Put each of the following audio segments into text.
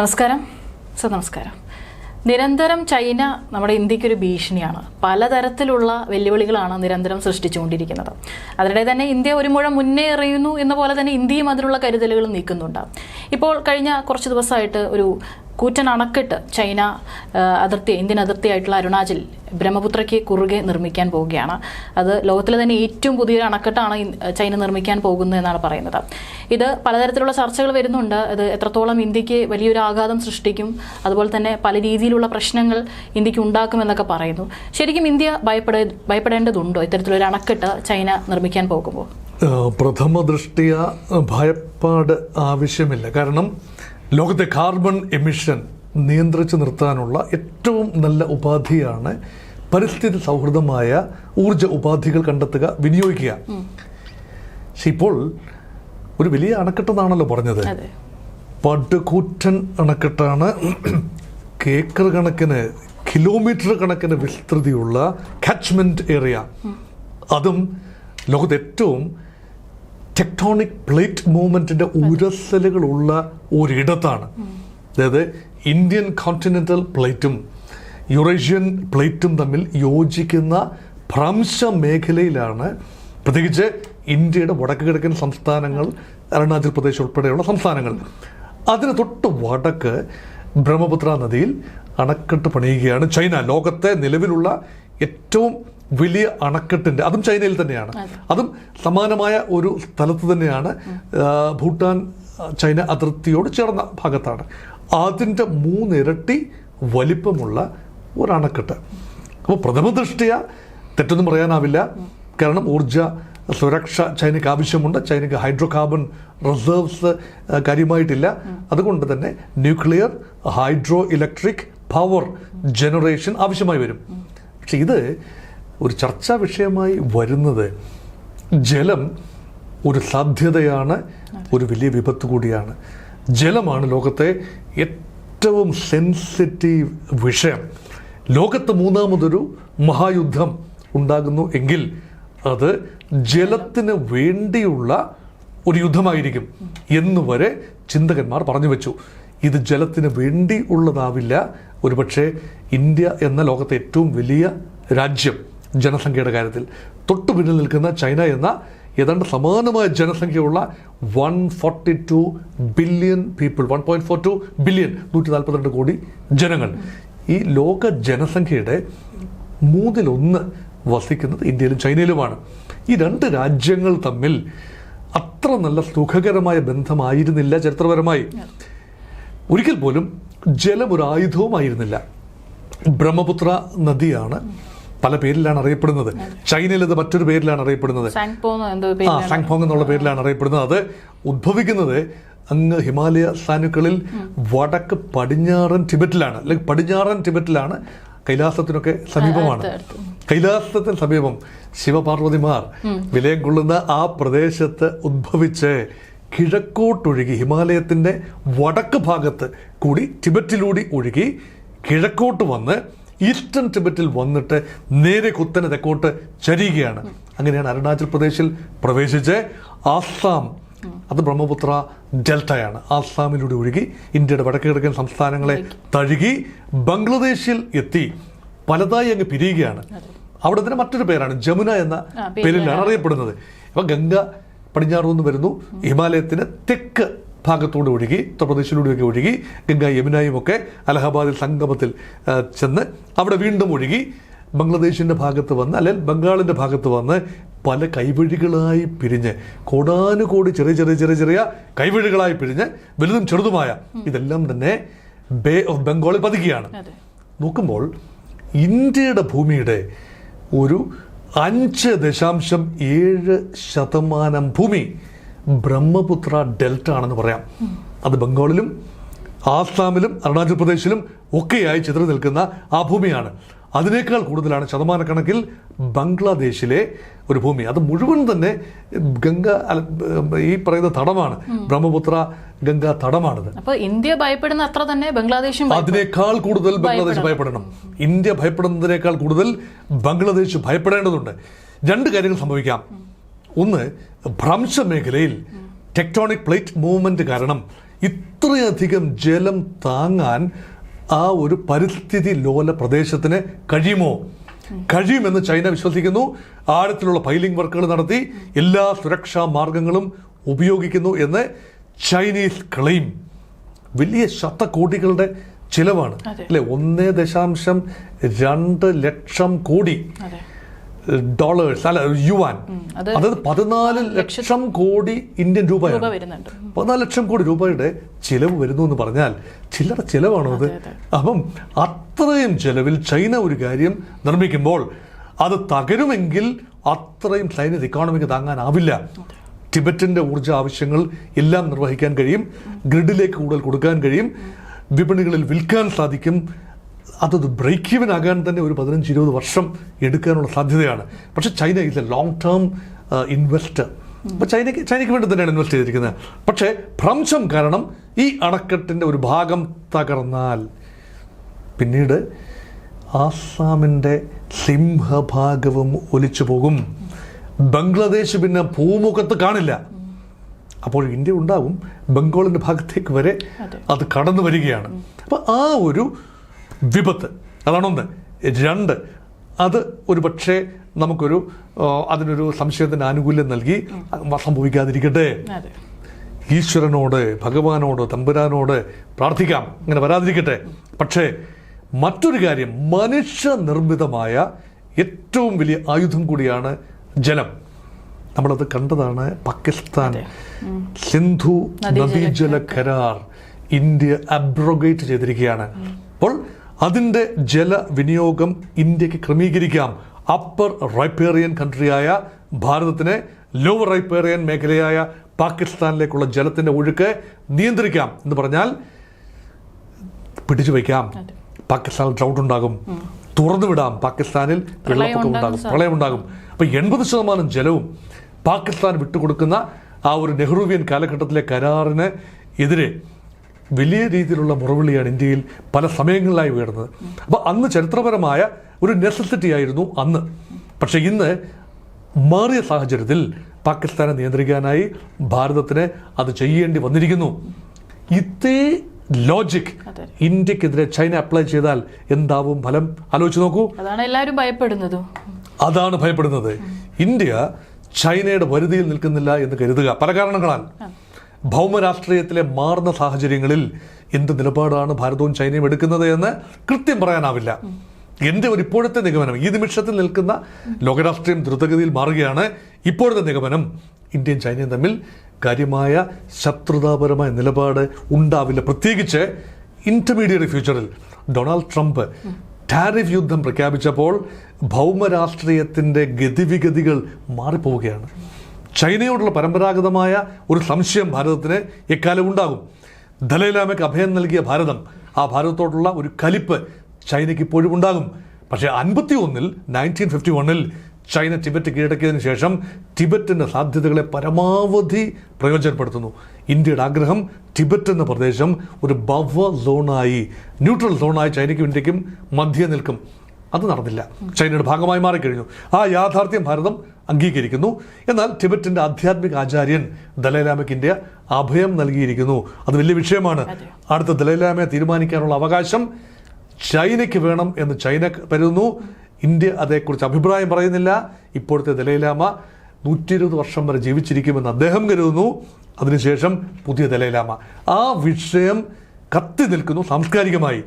നമസ്കാരം. സർ നമസ്കാരം. നിരന്തരം ചൈന നമ്മുടെ ഇന്ത്യക്കൊരു ഭീഷണിയാണ്. പലതരത്തിലുള്ള വെല്ലുവിളികളാണ് നിരന്തരം സൃഷ്ടിച്ചുകൊണ്ടിരിക്കുന്നത്. അതിനിടെ തന്നെ ഇന്ത്യ ഒരു മുഴ മുന്നേ എറിയുന്നു എന്ന പോലെ തന്നെ ഇന്ത്യയും അതിനുള്ള കരുതലുകൾ നീക്കുന്നുണ്ട്. ഇപ്പോൾ കഴിഞ്ഞ കുറച്ച് ദിവസമായിട്ട് ഒരു കൂറ്റൻ അണക്കെട്ട് ചൈന അതിർത്തി ഇന്ത്യൻ അതിർത്തിയായിട്ടുള്ള അരുണാചൽ ബ്രഹ്മപുത്രയ്ക്ക് കുറുകെ നിർമ്മിക്കാൻ പോവുകയാണ്. അത് ലോകത്തിലെ തന്നെ ഏറ്റവും പുതിയൊരു അണക്കെട്ടാണ് ചൈന നിർമ്മിക്കാൻ പോകുന്നത് എന്നാണ് പറയുന്നത്. ഇത് പലതരത്തിലുള്ള ചർച്ചകൾ വരുന്നുണ്ട്. അത് എത്രത്തോളം ഇന്ത്യയ്ക്ക് വലിയൊരു ആഘാതം സൃഷ്ടിക്കും അതുപോലെ തന്നെ പല രീതിയിലുള്ള പ്രശ്നങ്ങൾ ഇന്ത്യയ്ക്ക് ഉണ്ടാക്കുമെന്നൊക്കെ പറയുന്നു. ശരിക്കും ഇന്ത്യ ഭയപ്പെടേ ഭയപ്പെടേണ്ടതുണ്ടോ ഇത്തരത്തിലൊരു അണക്കെട്ട് ചൈന നിർമ്മിക്കാൻ പോകുമ്പോൾ? പ്രഥമ ദൃഷ്ടിയ ഭയപ്പാട് ആവശ്യമില്ല. കാരണം ലോകത്തെ കാർബൺ എമിഷൻ നിയന്ത്രിച്ചു നിർത്താനുള്ള ഏറ്റവും നല്ല ഉപാധിയാണ് പരിസ്ഥിതി സൗഹൃദമായ ഊർജ ഉപാധികൾ കണ്ടെത്തുക വിനിയോഗിക്കുക. പക്ഷെ ഇപ്പോൾ ഒരു വലിയ അണക്കെട്ടെന്നാണല്ലോ പറഞ്ഞത്. പടുകൂറ്റൻ അണക്കെട്ടാണ് കേക്കർ കണക്കിന് കിലോമീറ്റർ കണക്കിന് വിസ്തൃതിയുള്ള കാച്ച്മെന്റ് ഏരിയ അതും ലോകത്ത് ഏറ്റവും ടെക്ടോണിക് പ്ലേറ്റ് മൂവ്മെന്റിന്റെ ഉരസലുകളുള്ള ഒരിടത്താണ്. അതായത് ഇന്ത്യൻ കോണ്ടിനെന്റൽ പ്ലേറ്റും യുറേഷ്യൻ പ്ലേറ്റും തമ്മിൽ യോജിക്കുന്ന ഭ്രംശ മേഖലയിലാണ് പ്രത്യേകിച്ച് ഇന്ത്യയുടെ വടക്ക് കിഴക്കൻ സംസ്ഥാനങ്ങൾ അരുണാചൽ പ്രദേശ് ഉൾപ്പെടെയുള്ള സംസ്ഥാനങ്ങൾ. അതിന് തൊട്ട് വടക്ക് ബ്രഹ്മപുത്ര നദിയിൽ അണക്കെട്ട് പണിയുകയാണ് ചൈന. ലോകത്തെ നിലവിലുള്ള ഏറ്റവും വലിയ അണക്കെട്ടിന്റെ അതും ചൈനയിൽ തന്നെയാണ്. അതും. സമാനമായ ഒരു സ്ഥലത്ത് തന്നെയാണ് ഭൂട്ടാൻ ചൈന അതിർത്തിയോട് ചേർന്ന ഭാഗത്താണ്. അതിന്റെ മൂന്നിരട്ടി വലിപ്പമുള്ള ഒരു അണക്കെട്ട് അപ്പോൾ പ്രഥമ ദൃഷ്ടിയ തെറ്റൊന്നും പറയാനാവില്ല. കാരണം ഊർജ സുരക്ഷ ചൈനയ്ക്ക് ആവശ്യമുണ്ട്. ചൈനയ്ക്ക് ഹൈഡ്രോ കാർബൺ റിസർവ്സ് കാര്യമായിട്ടില്ല. അതുകൊണ്ട് തന്നെ nuclear hydro electric power generation ആവശ്യമായി വരും. പക്ഷെ ഇത് ഒരു ചർച്ചാ വിഷയമായി വരുന്നത് ജലം ഒരു സാധ്യതയാണ് ഒരു വലിയ വിപത്ത് കൂടിയാണ്. ജലമാണ് ലോകത്തെ ഏറ്റവും സെൻസിറ്റീവ് വിഷയം. ലോകത്ത് മൂന്നാമതൊരു മഹായുദ്ധം ഉണ്ടാകുന്നു എങ്കിൽ അത് ജലത്തിന് വേണ്ടിയുള്ള ഒരു യുദ്ധമായിരിക്കും എന്നുവരെ ചിന്തകന്മാർ പറഞ്ഞു വെച്ചു. ഇത് ജലത്തിന് വേണ്ടി ഉള്ളതാവില്ല. ഒരുപക്ഷെ ഇന്ത്യ എന്ന ലോകത്തെ ഏറ്റവും വലിയ രാജ്യം ജനസംഖ്യയുടെ കാര്യത്തിൽ. തൊട്ടു പിന്നിൽ നിൽക്കുന്ന ചൈന എന്ന ഏതാണ്ട് സമാനമായ ജനസംഖ്യയുള്ള one forty two billion people one point four two billion നൂറ്റി നാൽപ്പത്തിരണ്ട് കോടി ജനങ്ങൾ. ഈ ലോക ജനസംഖ്യയുടെ മൂന്നിലൊന്ന് വസിക്കുന്നത് ഇന്ത്യയിലും ചൈനയിലുമാണ്. ഈ രണ്ട് രാജ്യങ്ങൾ തമ്മിൽ അത്ര നല്ല സുഖകരമായ ബന്ധമായിരുന്നില്ല ചരിത്രപരമായി. ഒരിക്കൽ പോലും ജലം ഒരു ആയുധവുമായിരുന്നില്ല. ബ്രഹ്മപുത്ര നദിയാണ് പല പേരിലാണ് അറിയപ്പെടുന്നത്. ചൈനയിൽ ഇത് മറ്റൊരു പേരിലാണ് അറിയപ്പെടുന്നത്. ആ സാങ്പോങ് എന്നുള്ള പേരിലാണ് അറിയപ്പെടുന്നത്. അത് ഉദ്ഭവിക്കുന്നത് അങ്ങ് ഹിമാലയ സാനുക്കളിൽ വടക്ക് പടിഞ്ഞാറൻ ടിബറ്റിലാണ്. അല്ലെങ്കിൽ പടിഞ്ഞാറൻ ടിബറ്റിലാണ് കൈലാസത്തിനൊക്കെ സമീപമാണ്. കൈലാസത്തിന് സമീപം ശിവപാർവതിമാർ വിലയം കൊള്ളുന്ന ആ പ്രദേശത്ത് ഉദ്ഭവിച്ച് കിഴക്കോട്ടൊഴുകി ഹിമാലയത്തിന്റെ വടക്ക് ഭാഗത്ത് കൂടി ടിബറ്റിലൂടി ഒഴുകി കിഴക്കോട്ട് വന്ന് ഈസ്റ്റേൺ ടിബറ്റിൽ വന്നിട്ട് നേരെ കുത്തനെ തെക്കോട്ട് ചരിയുകയാണ്. അങ്ങനെയാണ് അരുണാചൽ പ്രദേശിൽ പ്രവേശിച്ച് ആസാം അത് ബ്രഹ്മപുത്ര ഡെൽറ്റയാണ്. ആസാമിലൂടെ ഒഴുകി ഇന്ത്യയുടെ വടക്ക് കിഴക്കൻ സംസ്ഥാനങ്ങളെ തഴുകി ബംഗ്ലാദേശിൽ എത്തി. പലതായി അങ്ങ് പിരിയുകയാണ്. അവിടെ തന്നെ മറ്റൊരു പേരാണ് ജമുന എന്ന പേരിലാണ്. അറിയപ്പെടുന്നത്. അപ്പം ഗംഗ പടിഞ്ഞാറ് നിന്ന് വരുന്നു. ഹിമാലയത്തിന് തെക്ക് ഭാഗത്തൂടെ ഒഴുകി ഉത്തർപ്രദേശിലൂടെയൊക്കെ ഒഴുകി ഗംഗ യമുനയും ഒക്കെ അലഹബാദിൽ സംഗമത്തിൽ ചെന്ന് അവിടെ വീണ്ടും ഒഴുകി. ബംഗ്ലാദേശിന്റെ ഭാഗത്ത് വന്ന് അല്ലെങ്കിൽ ബംഗാളിന്റെ ഭാഗത്ത് വന്ന് പല കൈവഴികളായി പിരിഞ്ഞ് കോടാനുകോടി ചെറിയ ചെറിയ ചെറിയ ചെറിയ കൈവഴികളായി പിരിഞ്ഞ് വലുതും ചെറുതുമായ ഇതെല്ലാം തന്നെ ബേ ഓഫ് ബംഗാളിൽ പതിക്കുകയാണ്. നോക്കുമ്പോൾ ഇന്ത്യയുടെ ഭൂമിയുടെ ഒരു അഞ്ച് ദശാംശം ഏഴ് ശതമാനം ഭൂമി ബ്രഹ്മപുത്ര ഡെൽറ്റ ആണെന്ന് പറയാം. അത് ബംഗാളിലും ആസാമിലും അരുണാചൽ പ്രദേശിലും ഒക്കെയായി ചിതറി നിൽക്കുന്ന ആ ഭൂമിയാണ്. അതിനേക്കാൾ കൂടുതലാണ് ശതമാനക്കണക്കിൽ ബംഗ്ലാദേശിലെ ഒരു ഭൂമി. അത് മുഴുവൻ തന്നെ ഗംഗ ഈ പറയുന്ന തടമാണ്. ബ്രഹ്മപുത്ര ഗംഗ തടമാണിത്. അപ്പൊ ഇന്ത്യ ഭയപ്പെടുന്ന അത്ര തന്നെ ബംഗ്ലാദേശും. അതിനേക്കാൾ കൂടുതൽ ബംഗ്ലാദേശ് ഭയപ്പെടണം. ഇന്ത്യ ഭയപ്പെടുന്നതിനേക്കാൾ കൂടുതൽ ബംഗ്ലാദേശ് ഭയപ്പെടേണ്ടതുണ്ട്. രണ്ട് കാര്യങ്ങൾ സംഭവിക്കാം. ഒന്ന് ഭ്രംശ മേഖലയിൽ ടെക്ടോണിക് പ്ലേറ്റ് മൂവ്മെന്റ് കാരണം ഇത്രയധികം ജലം താങ്ങാൻ ആ ഒരു പരിസ്ഥിതി ലോല പ്രദേശത്തിന് കഴിയുമോ? കഴിയുമെന്ന് ചൈന വിശ്വസിക്കുന്നു. ആഴത്തിലുള്ള ഫൈലിംഗ് വർക്കുകൾ നടത്തി എല്ലാ സുരക്ഷാ മാർഗങ്ങളും ഉപയോഗിക്കുന്നു എന്ന് ചൈനീസ് ക്ലെയിം വലിയ ശതകോടികളുടെ ചിലവാണ്. അല്ലെ? ഒന്നേ ദശാംശം രണ്ട് ലക്ഷം കോടി. ഡോളേഴ്സ് അല്ല യുവാൻ അത് അതായത് പതിനാല് ലക്ഷം കോടി ഇന്ത്യൻ രൂപ രൂപയാണ് പതിനാല് ലക്ഷം കോടി രൂപയുടെ ചിലവ് വരുന്നു എന്ന് പറഞ്ഞാൽ ചില്ലറ ചിലവാണോ അത്. അപ്പം അത്രയും ചെലവിൽ ചൈന ഒരു കാര്യം നിർമ്മിക്കുമ്പോൾ അത് തകരുമെങ്കിൽ അത്രയും ചൈനീസ് ഇക്കോണമിക്ക് താങ്ങാനാവില്ല. ടിബറ്റിന്റെ ഊർജ ആവശ്യങ്ങൾ എല്ലാം നിർവഹിക്കാൻ കഴിയും. ഗ്രിഡിലേക്ക് കൂടുതൽ കൊടുക്കാൻ കഴിയും. വിപണികളിൽ വിൽക്കാൻ സാധിക്കും. അതത് ബ്രേക്ക് ഈവൻ ആകാൻ തന്നെ ഒരു പതിനഞ്ച് ഇരുപത് വർഷം എടുക്കാനുള്ള സാധ്യതയാണ്. പക്ഷേ China is a long term investor അപ്പോൾ ചൈനയ്ക്ക് ചൈനയ്ക്ക് വേണ്ടി തന്നെയാണ് ഇൻവെസ്റ്റ് ചെയ്തിരിക്കുന്നത്. പക്ഷേ ഭ്രംശം കാരണം ഈ അണക്കെട്ടിന്റെ ഒരു ഭാഗം തകർന്നാൽ പിന്നീട് ആസാമിന്റെ സിംഹഭാഗവും ഒലിച്ചു പോകും. ബംഗ്ലാദേശ് പിന്നെ ഭൂമുഖത്ത് കാണില്ല. അപ്പോൾ ഇന്ത്യ ഉണ്ടാവും ബംഗാളിന്റെ ഭാഗത്തേക്ക് വരെ അത്. കടന്നു വരികയാണ്. അപ്പോൾ ആ ഒരു വിപത്ത്. അതാണൊന്ന് രണ്ട് അത് ഒരു പക്ഷേ നമുക്കൊരു അതിനൊരു സംശയത്തിന് ആനുകൂല്യം നൽകി സംഭവിക്കാതിരിക്കട്ടെ. ഈശ്വരനോട് ഭഗവാനോട് തമ്പുരാനോട് പ്രാർത്ഥിക്കാം. അങ്ങനെ വരാതിരിക്കട്ടെ. പക്ഷേ മറ്റൊരു കാര്യം മനുഷ്യ നിർമ്മിതമായ ഏറ്റവും വലിയ ആയുധം കൂടിയാണ് ജലം. നമ്മളത് കണ്ടതാണ് പാകിസ്ഥാൻ. സിന്ധു നദീജല നദീജല കരാർ ഇന്ത്യ അബ്രോഗേറ്റ് ചെയ്തിരിക്കുകയാണ്. അപ്പോൾ അതിന്റെ ജലവിനിയോഗം ഇന്ത്യയ്ക്ക് ക്രമീകരിക്കാം. അപ്പർ റൈപ്പേറിയൻ കൺട്രിയായ ഭാരതത്തിനെ ലോവർ റൈപ്പേറിയൻ മേഖലയായ പാകിസ്ഥാനിലേക്കുള്ള ജലത്തിന്റെ ഒഴുക്ക് നിയന്ത്രിക്കാം എന്ന് പറഞ്ഞാൽ പിടിച്ചു വയ്ക്കാം. പാകിസ്ഥാനിൽ ഡ്രൗട്ട് ഉണ്ടാകും. തുറന്നു വിടാം. പാകിസ്ഥാനിൽ വെള്ളപ്പൊക്കം ഉണ്ടാകും പ്രളയം ഉണ്ടാകും. അപ്പോൾ എൺപത് ശതമാനം ജലവും പാകിസ്ഥാൻ വിട്ടുകൊടുക്കുന്ന ആ ഒരു നെഹ്റുവിയൻ കാലഘട്ടത്തിലെ കരാറിന് എതിരെ വലിയ രീതിയിലുള്ള മുറവിളിയാണ് ഇന്ത്യയിൽ പല സമയങ്ങളിലായി ഉയർന്നത്. അപ്പോൾ അന്ന് ചരിത്രപരമായ ഒരു നെസസിറ്റി ആയിരുന്നു അന്ന്. പക്ഷേ ഇന്ന് മാറിയ സാഹചര്യത്തിൽ പാകിസ്ഥാനെ നിയന്ത്രിക്കാനായി ഭാരതത്തിന് അത് ചെയ്യേണ്ടി വന്നിരിക്കുന്നു. ഇതേ ലോജിക്. ഇന്ത്യക്കെതിരെ ചൈന അപ്ലൈ ചെയ്താൽ എന്താവും ഫലം? ആലോചിച്ച് നോക്കൂ. അതാണ് എല്ലാവരും ഭയപ്പെടുന്നത്. അതാണ് ഭയപ്പെടുന്നത്. ഇന്ത്യ ചൈനയുടെ വരുതിയിൽ നിൽക്കുന്നില്ല എന്ന് കരുതുക. പല കാരണങ്ങളാൽ. ഭൗമരാഷ്ട്രീയത്തിലെ മാറുന്ന സാഹചര്യങ്ങളിൽ എന്ത് നിലപാടാണ് ഭാരതവും ചൈനയും എടുക്കുന്നത് എന്ന് കൃത്യം പറയാനാവില്ല. എന്റെ ഒരു ഇപ്പോഴത്തെ നിഗമനം ഈ നിമിഷത്തിൽ നിൽക്കുന്ന ലോകരാഷ്ട്രീയം ദ്രുതഗതിയിൽ മാറുകയാണ് ഇപ്പോഴത്തെ നിഗമനം. ഇന്ത്യയും ചൈനയും തമ്മിൽ കാര്യമായ ശത്രുതാപരമായ നിലപാട് ഉണ്ടാവില്ല. പ്രത്യേകിച്ച് ഇന്റർമീഡിയറ്റ് ഫ്യൂച്ചറിൽ ഡൊണാൾഡ് ട്രംപ് ടാരിഫ് യുദ്ധം പ്രഖ്യാപിച്ചപ്പോൾ ഭൗമരാഷ്ട്രീയത്തിന്റെ ഗതിവിഗതികൾ മാറിപ്പോവുകയാണ്. ചൈനയോടുള്ള പരമ്പരാഗതമായ ഒരു സംശയം ഭാരതത്തിന് എക്കാലം ഉണ്ടാകും. ദലൈലാമയ്ക്ക് അഭയം നൽകിയ ഭാരതം ആ ഭാരതത്തോടുള്ള ഒരു കലിപ്പ് ചൈനയ്ക്ക് ഇപ്പോഴും ഉണ്ടാകും. പക്ഷേ അൻപത്തി ഒന്നിൽ നയന്റീൻ ഫിഫ്റ്റി വണ്ണിൽ ചൈന ടിബറ്റ് കീഴടക്കിയതിന് ശേഷം ടിബറ്റിന്റെ സാധ്യതകളെ പരമാവധി പ്രയോജനപ്പെടുത്തുന്നു. ഇന്ത്യയുടെ ആഗ്രഹം ടിബറ്റ് എന്ന പ്രദേശം ഒരു ബഫർ സോണായി ന്യൂട്രൽ സോണായി ചൈനയ്ക്കും ഇന്ത്യക്കും മധ്യ നിൽക്കും. അത് നടന്നില്ല. ചൈനയുടെ ഭാഗമായി മാറിക്കഴിഞ്ഞു. ആ യാഥാർത്ഥ്യം ഭാരതം അംഗീകരിക്കുന്നു. എന്നാൽ ടിബറ്റിന്റെ ആധ്യാത്മിക ആചാര്യൻ ദലൈലാമയ്ക്ക് ഇന്ത്യ അഭയം നൽകിയിരിക്കുന്നു. അത് വലിയ വിഷയമാണ്. അടുത്ത ദലൈലാമയെ തീരുമാനിക്കാനുള്ള അവകാശം ചൈനയ്ക്ക് വേണം എന്ന് ചൈന കരുതുന്നു. ഇന്ത്യ അതേക്കുറിച്ച് അഭിപ്രായം പറയുന്നില്ല. ഇപ്പോഴത്തെ ദലൈലാമ നൂറ്റി ഇരുപത് വർഷം വരെ ജീവിച്ചിരിക്കുമെന്ന് അദ്ദേഹം കരുതുന്നു. അതിനുശേഷം പുതിയ ദലൈലാമ. ആ വിഷയം കത്തി നിൽക്കുന്നു സാംസ്കാരികമായി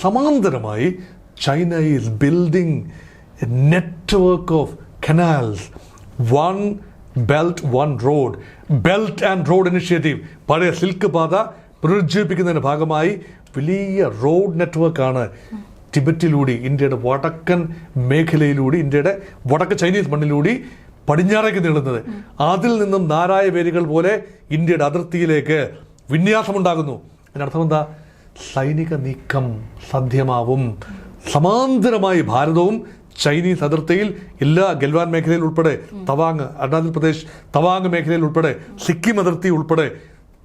സമാന്തരമായി China is building a network of canals one belt one road belt and road initiative പഴയ സിൽക്ക് പാത പുനരുജ്ജീവിപ്പിക്കുന്നതിന്റെ ഭാഗമായി വലിയ റോഡ് നെറ്റ്വർക്കാണ് ടിബറ്റിലൂടെ ഇന്ത്യയുടെ വടക്കൻ മേഖലയിലൂടെ ഇന്ത്യയുടെ വടക്ക് ചൈനീസ് മണ്ണിലൂടെ പടിഞ്ഞാറേക്ക് നീളുന്നത്. അതിൽ നിന്നും നാരായ വേരുകൾ പോലെ ഇന്ത്യയുടെ അതിർത്തിയിലേക്ക് വിന്യാസമുണ്ടാകുന്നു. അതിനർത്ഥം എന്താ? സൈനിക നീക്കം സാധ്യമാവും. സമാന്തരമായി ഭാരതവും ചൈനീസ് അതിർത്തിയിൽ എല്ലാ ഗൽവാൻ മേഖലയിൽ ഉൾപ്പെടെ തവാങ് അരുണാചൽ പ്രദേശ് തവാങ് മേഖലയിൽ ഉൾപ്പെടെ സിക്കിം അതിർത്തി ഉൾപ്പെടെ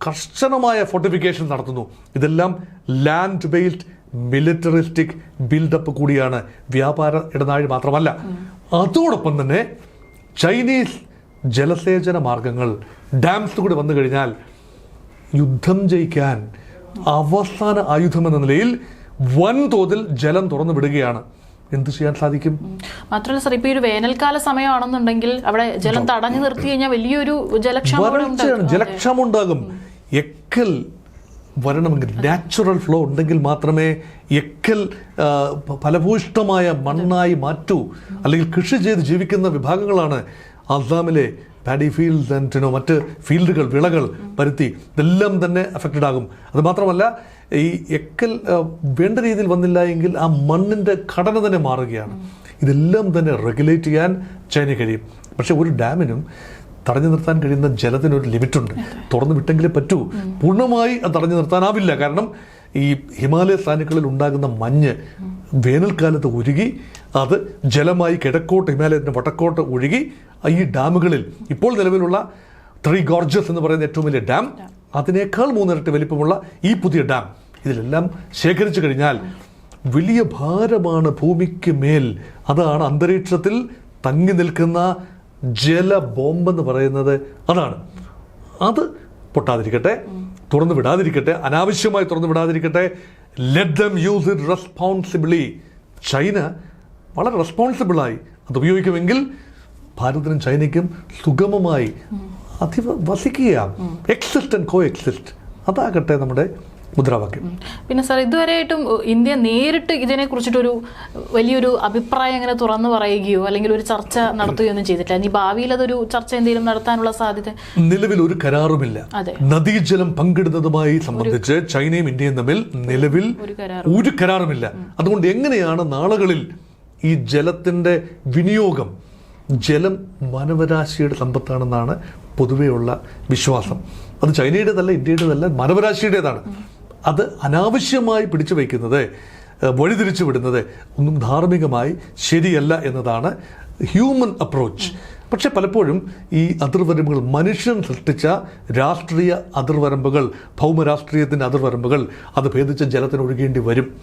കർശനമായ ഫോർട്ടിഫിക്കേഷൻ നടത്തുന്നു. ഇതെല്ലാം ലാൻഡ് ബേസ്ഡ് മിലിറ്ററിസ്റ്റിക് ബിൽഡപ്പ് കൂടിയാണ്. വ്യാപാര ഇടനാഴി മാത്രമല്ല. അതോടൊപ്പം തന്നെ ചൈനീസ് ജലസേചന മാർഗങ്ങൾ ഡാംസ് കൂടി വന്നു കഴിഞ്ഞാൽ യുദ്ധം ജയിക്കാൻ അവസാന ആയുധമെന്ന നിലയിൽ വൻതോതിൽ ജലം തുറന്നു വിടുകയാണ്. എന്ത് ചെയ്യാൻ സാധിക്കും? മാത്രമല്ല സാർ ഇപ്പൊ ഒരു വേനൽക്കാല സമയമാണെന്നുണ്ടെങ്കിൽ അവിടെ ജലം തടഞ്ഞു നിർത്തി കഴിഞ്ഞാൽ വലിയൊരു ജലക്ഷാമം ജലക്ഷമം ഉണ്ടാകും. ജലക്ഷാമം ഉണ്ടാകും. എക്കൽ വരണമെങ്കിൽ നാച്ചുറൽ ഫ്ലോ ഉണ്ടെങ്കിൽ മാത്രമേ എക്കൽ ഫലഭൂഷ്ടമായ മണ്ണായി മാറ്റൂ. അല്ലെങ്കിൽ കൃഷി ചെയ്ത് ജീവിക്കുന്ന വിഭാഗങ്ങളാണ് അസാമിലെ പാഡി ഫീൽഡ് ആൻഡ് മറ്റ് ഫീൽഡുകൾ വിളകൾ പരുത്തി ഇതെല്ലാം തന്നെ അഫക്റ്റഡ് ആകും. അതുമാത്രമല്ല ഈ എക്കൽ വേണ്ട രീതിയിൽ വന്നില്ല എങ്കിൽ ആ മണ്ണിന്റെ ഘടന തന്നെ മാറുകയാണ്. ഇതെല്ലാം തന്നെ റെഗുലേറ്റ് ചെയ്യാൻ ചൈന കഴിയും. പക്ഷെ ഒരു ഡാമിനും തടഞ്ഞു നിർത്താൻ കഴിയുന്ന ജലത്തിനൊരു ലിമിറ്റുണ്ട് തുറന്നു വിട്ടെങ്കിലേ പറ്റൂ. പൂർണമായി അത് തടഞ്ഞു നിർത്താനാവില്ല. കാരണം ഈ ഹിമാലയ സ്ഥാനുക്കളിൽ ഉണ്ടാകുന്ന മഞ്ഞ് വേനൽക്കാലത്ത് ഉരുകി അത് ജലമായി കിഴക്കോട്ട് ഹിമാലയത്തിന്റെ വടക്കോട്ട് ഒഴുകി ഈ ഡാമുകളിൽ ഇപ്പോൾ നിലവിലുള്ള ത്രീ ഗോർജസ് എന്ന് പറയുന്ന ഏറ്റവും വലിയ ഡാം അതിനേക്കാൾ മൂന്നിരട്ടി വലിപ്പമുള്ള ഈ പുതിയ ഡാം ഇതിലെല്ലാം ശേഖരിച്ചു കഴിഞ്ഞാൽ വലിയ ഭാരമാണ് ഭൂമിക്ക് മേൽ. അതാണ് അന്തരീക്ഷത്തിൽ തങ്ങി നിൽക്കുന്ന ജലബോംബെന്ന് പറയുന്നത്. അതാണ്. അത് പൊട്ടാതിരിക്കട്ടെ തുറന്നു വിടാതിരിക്കട്ടെ അനാവശ്യമായി തുറന്നു വിടാതിരിക്കട്ടെ. Let them use it responsibly China വളരെ റെസ്പോൺസിബിളായി അത് ഉപയോഗിക്കുമെങ്കിൽ ഭാരതത്തിനും ചൈനയ്ക്കും സുഗമമായി അധിവ വസിക്കുക എക്സിസ്റ്റ് ആൻഡ് കോ എക്സിസ്റ്റ് അതാകട്ടെ നമ്മുടെ മുദ്രാവാക്യം. പിന്നെ സാർ ഇതുവരെയായിട്ടും ഇന്ത്യ നേരിട്ട് ഇതിനെ കുറിച്ചിട്ടൊരു വലിയൊരു അഭിപ്രായം അങ്ങനെ തുറന്നു പറയുകയോ അല്ലെങ്കിൽ ഒരു ചർച്ച നടത്തുകയോ ഒന്നും ചെയ്തിട്ടില്ല. ഇനി ഭാവിയിൽ അതൊരു ചർച്ച എന്തെങ്കിലും നടത്താനുള്ള സാധ്യത? നിലവിൽ ഒരു കരാറുമില്ല. നദീജലം പങ്കിടുന്നതുമായി സംബന്ധിച്ച് ചൈനയും ഇന്ത്യയും തമ്മിൽ നിലവിൽ ഒരു കരാറുമില്ല. അതുകൊണ്ട് എങ്ങനെയാണ് നാളുകളിൽ ഈ ജലത്തിന്റെ വിനിയോഗം ജലം മാനവരാശിയുടെ സമ്പത്താണെന്നാണ് പൊതുവെയുള്ള വിശ്വാസം. അത് ചൈനയുടേതല്ല ഇന്ത്യയുടേതല്ല മാനവരാശിയുടേതാണ്. അത് അനാവശ്യമായി പിടിച്ചു വയ്ക്കുന്നത് വഴിതിരിച്ചു വിടുന്നത് ഒന്നും ധാർമ്മികമായി ശരിയല്ല എന്നതാണ് ഹ്യൂമൻ അപ്രോച്ച്. പക്ഷെ പലപ്പോഴും ഈ അതിർവരമ്പുകൾ മനുഷ്യൻ സൃഷ്ടിച്ച രാഷ്ട്രീയ അതിർവരമ്പുകൾ ഭൗമരാഷ്ട്രീയത്തിന്റെ അതിർവരമ്പുകൾ അത് ഭേദിച്ച് ജലത്തിന് ഒഴുകേണ്ടി വരും.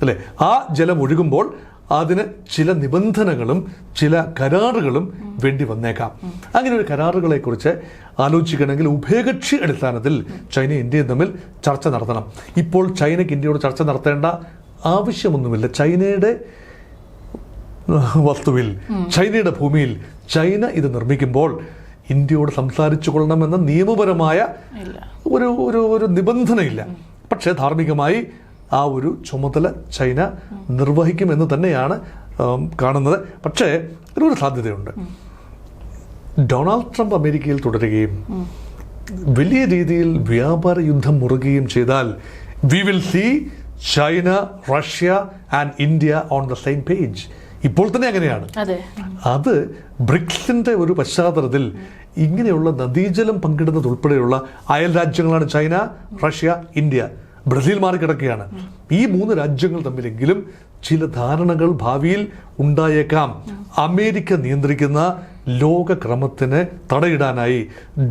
അല്ലേ? ആ ജലം ഒഴുകുമ്പോൾ അതിന് ചില നിബന്ധനകളും ചില കരാറുകളും വേണ്ടി വന്നേക്കാം. അങ്ങനെ ഒരു കരാറുകളെ കുറിച്ച് ആലോചിക്കണമെങ്കിൽ ഉഭയകക്ഷി അടിസ്ഥാനത്തിൽ ചൈന ഇന്ത്യയും തമ്മിൽ ചർച്ച നടത്തണം. ഇപ്പോൾ ചൈനയ്ക്ക് ഇന്ത്യയോട് ചർച്ച നടത്തേണ്ട ആവശ്യമൊന്നുമില്ല. ചൈനയുടെ വസ്തുവിൽ ചൈനയുടെ ഭൂമിയിൽ ചൈന ഇത് നിർമ്മിക്കുമ്പോൾ ഇന്ത്യയോട് സംസാരിച്ചു കൊള്ളണമെന്ന നിയമപരമായ ഒരു ഒരു ഒരു നിബന്ധനയില്ല. പക്ഷേ ധാർമ്മികമായി ആ ഒരു ചുമതല ചൈന നിർവഹിക്കുമെന്ന് തന്നെയാണ് കാണുന്നത്. പക്ഷേ ഇതിനൊരു സാധ്യതയുണ്ട്. ഡൊണാൾഡ് ട്രംപ് അമേരിക്കയിൽ തുടരുകയും വലിയ രീതിയിൽ വ്യാപാര യുദ്ധം മുറുകയും ചെയ്താൽ we will see China Russia and India on the same page ഇപ്പോൾ തന്നെ അങ്ങനെയാണ്. അതെ. അത് ബ്രിക്സിന്റെ ഒരു പശ്ചാത്തലത്തിൽ ഇങ്ങനെയുള്ള നദീജലം പങ്കിടുന്നത് ഉൾപ്പെടെയുള്ള അയൽ രാജ്യങ്ങളാണ് ചൈന റഷ്യ ഇന്ത്യ. ബ്രസീൽ മാറിക്കിടക്കുകയാണ്. ഈ മൂന്ന് രാജ്യങ്ങൾ തമ്മിലെങ്കിലും ചില ധാരണകൾ ഭാവിയിൽ ഉണ്ടായേക്കാം. അമേരിക്ക നിയന്ത്രിക്കുന്ന ലോകക്രമത്തിന് തടയിടാനായി.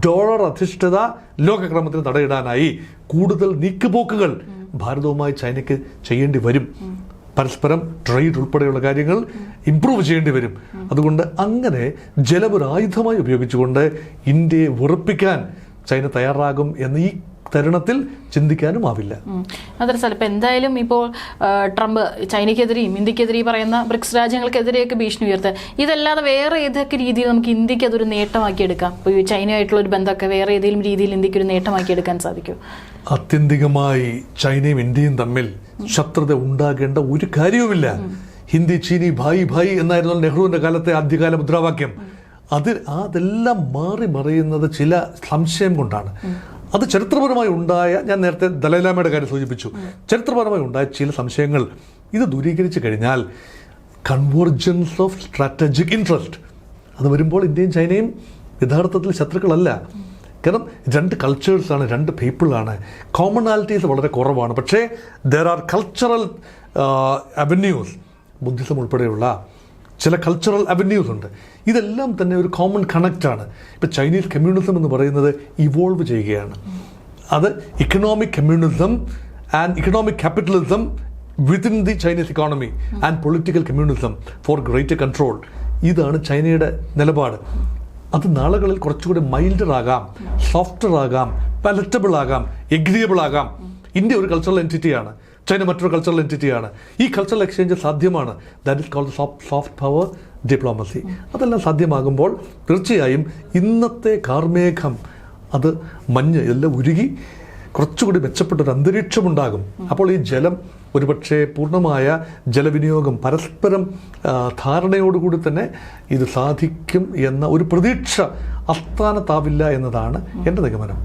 ഡോളർ അധിഷ്ഠിത ലോകക്രമത്തിന് തടയിടാനായി കൂടുതൽ നീക്കുപോക്കുകൾ ഭാരതവുമായി ചൈനയ്ക്ക് ചെയ്യേണ്ടി വരും. പരസ്പരം ട്രേഡ് ഉൾപ്പെടെയുള്ള കാര്യങ്ങൾ ഇംപ്രൂവ് ചെയ്യേണ്ടി വരും. അതുകൊണ്ട് അങ്ങനെ ജലം ഒരു ആയുധമായി ഉപയോഗിച്ചുകൊണ്ട് ഇന്ത്യയെ വെറുപ്പിക്കാൻ ചൈന തയ്യാറാകും എന്ന് ഈ തരുണത്തിൽ ചിന്തിക്കാനും ആവില്ല അതെ സ്ഥലം ഇപ്പം എന്തായാലും ഇപ്പോൾ ട്രംപ് ചൈനയ്ക്കെതിരെയും ഇന്ത്യക്കെതിരെയും പറയുന്ന ബ്രിക്സ് രാജ്യങ്ങൾക്കെതിരെയൊക്കെ ഭീഷണി ഉയർത്തുക ഇതല്ലാതെ വേറെ ഏതൊക്കെ രീതിയിൽ നമുക്ക് ഇന്ത്യയ്ക്ക് അതൊരു നേട്ടമാക്കി എടുക്കാം? ഇപ്പോൾ ചൈനയായിട്ടുള്ള ഒരു ബന്ധമൊക്കെ വേറെ ഏതെങ്കിലും രീതിയിൽ ഇന്ത്യയ്ക്ക് ഒരു നേട്ടമാക്കി എടുക്കാൻ സാധിക്കും? ആത്യന്തികമായി ചൈനയും ഇന്ത്യയും തമ്മിൽ ശത്രുത ഉണ്ടാകേണ്ട ഒരു കാര്യവുമില്ല. ഹിന്ദി ചീനി ഭായി ഭായി എന്നായിരുന്നു നെഹ്റുവിന്റെ കാലത്തെ ആദ്യകാല മുദ്രാവാക്യം. അത് അതെല്ലാം മാറി മറിയുന്നത് ചില സംശയം കൊണ്ടാണ്. അത് ചരിത്രപരമായി ഉണ്ടായ ഞാൻ നേരത്തെ ദലൈലാമയുടെ കാര്യം സൂചിപ്പിച്ചു. ചരിത്രപരമായി ഉണ്ടായ ചില സംശയങ്ങൾ. ഇത് ദൂരീകരിച്ചു കഴിഞ്ഞാൽ കൺവേർജൻസ് ഓഫ് സ്ട്രാറ്റജിക് ഇൻട്രസ്റ്റ് അത് വരുമ്പോൾ ഇന്ത്യയും ചൈനയും യഥാർത്ഥത്തിൽ ശത്രുക്കളല്ല. കാരണം രണ്ട് കൾച്ചേഴ്സാണ് രണ്ട് പീപ്പിളാണ് കോമണാലിറ്റീസ് വളരെ കുറവാണ്. പക്ഷേ there are cultural avenues Buddhism ഉൾപ്പെടെയുള്ള ചില കൾച്ചറൽ അവന്യൂസ് ഉണ്ട്. ഇതെല്ലാം തന്നെ ഒരു കോമൺ കണക്റ്റാണ് ഇപ്പോൾ ചൈനീസ് കമ്മ്യൂണിസം എന്ന് പറയുന്നത് ഇവോൾവ് ചെയ്യുകയാണ്. അത് economic communism and economic capitalism within the Chinese economy and political communism for greater control ഇതാണ് ചൈനയുടെ നിലപാട്. അത് നാളുകളിൽ കുറച്ചുകൂടി മൈൽഡർ ആകാം സോഫ്റ്റർ ആകാം പാലറ്റബിൾ ആകാം എഗ്രിയബിൾ ആകാം. ഇന്ത്യ ഒരു കൾച്ചറൽ എന്റിറ്റിയാണ് ചൈന മറ്റൊരു കൾച്ചറൽ എന്റിറ്റിയാണ് ഈ കൾച്ചറൽ എക്സ്ചേഞ്ച് സാധ്യമാണ്. That is called soft soft power diplomacy അതെല്ലാം സാധ്യമാകുമ്പോൾ തീർച്ചയായും ഇന്നത്തെ കാർമേഘം അത് മഞ്ഞ് എല്ലാം ഉരുകി കുറച്ചുകൂടി മെച്ചപ്പെട്ടൊരു അന്തരീക്ഷമുണ്ടാകും. അപ്പോൾ ഈ ജലം ഒരുപക്ഷെ പൂർണമായ ജലവിനിയോഗം പരസ്പരം ധാരണയോടുകൂടി തന്നെ ഇത് സാധിക്കും എന്ന ഒരു പ്രതീക്ഷ അസ്ഥാനത്താവില്ല എന്നതാണ് എന്റെ നിഗമനം.